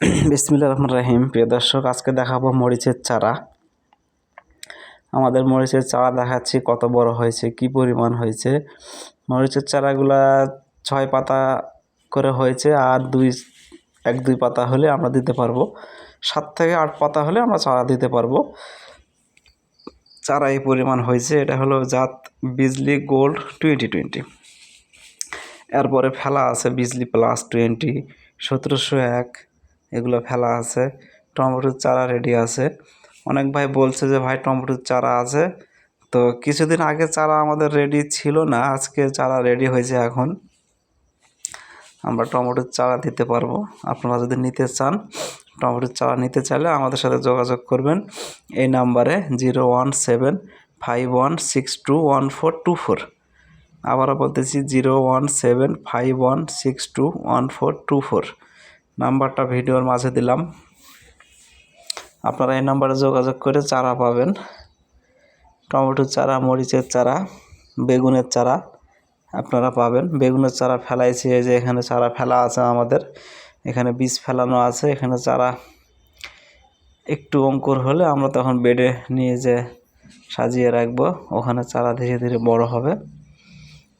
বিসমিল্লা রহমান রাহিম। প্রিয় দর্শক, আজকে দেখাবো মরিচের চারা। আমাদের মরিচের চারা দেখাচ্ছি, কত বড় হয়েছে, কি পরিমাণ হয়েছে। মরিচের চারাগুলা ছয় পাতা করে হয়েছে আর দুই, এক, দুই পাতা হলে আমরা দিতে পারব। সাত থেকে আট পাতা হলে আমরা চারা দিতে পারব। চারা এই পরিমাণ হয়েছে, এটা হলো জাত বিজলি গোল্ড টোয়েন্টি টোয়েন্টি। এরপরে ফেলা আছে বিজলি প্লাস টোয়েন্টি, সতেরোশো এক এগুলো ফেলা আছে। টমেটোর চারা রেডি আছে। অনেক ভাই বলছে যে, ভাই, টমেটোর চারা আছে। তো কিছুদিন আগে চারা আমাদের রেডি ছিল না, আজকে চারা রেডি হয়েছে এখন। আমরা টমেটোর চারা দিতে পারব। আপনারা যদি নিতে চান, টমেটোর চারা নিতে চাইলে আমাদের সাথে যোগাযোগ করবেন। এই নাম্বারে zero one seven five one six two one four two four. আবারও বলতেছি, zero one seven five one six two one four two four. নাম্বারটা ভিডিওর মাঝে দিলাম। আপনারা এই নাম্বারে যোগাযোগ করে চারা পাবেন। টমেটোর চারা, মরিচের চারা, বেগুনের চারা আপনারা পাবেন। বেগুনের চারা ফেলাইছি, এই যে এখানে চারা ফেলা আছে আমাদের। এখানে বীজ ফেলানো আছে, এখানে চারা একটু অঙ্কুর হলে আমরা তখন বেডে নিয়ে যে সাজিয়ে রাখব। ওখানে চারা ধীরে ধীরে বড় হবে।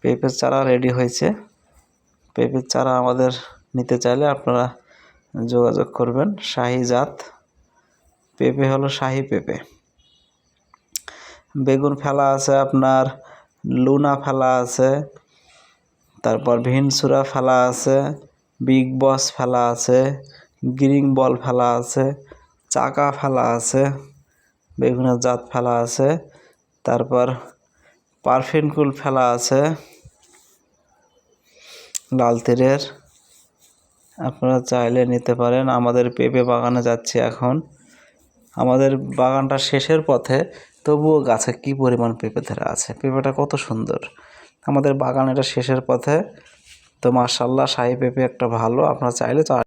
পেঁপের চারা রেডি হয়েছে। পেঁপের চারা আমাদের নিতে চাইলে আপনারা যোগাযোগ করবেন। শাহি জাত। পেঁপে হলো শাহি পেঁপে। বেগুন ফেলা আছে আপনার, লুনা ফেলা আছে, তারপর ভিনসুরা ফেলা আছে, বিগ বস ফেলা আছে গ্রিং বল ফেলা আছে, চাকা ফেলা আছে, বেগুনের জাত ফেলা আছে, তারপর পারফিনকুল ফেলা আছে, লাল তীরের। আপনারা চাইলে নিতে পারেন। আমাদের পেঁপে বাগানে যাচ্ছি এখন। আমাদের বাগানটা শেষের পথে, তবুও গাছে কি পরিমাণ পেঁপে ধরে আছে? পেঁপেটা কত সুন্দর। আমাদের বাগান এটা শেষের পথে। তো মার্শাল্লাহ শাহি পেঁপে একটা ভালো। আপনারা চাইলে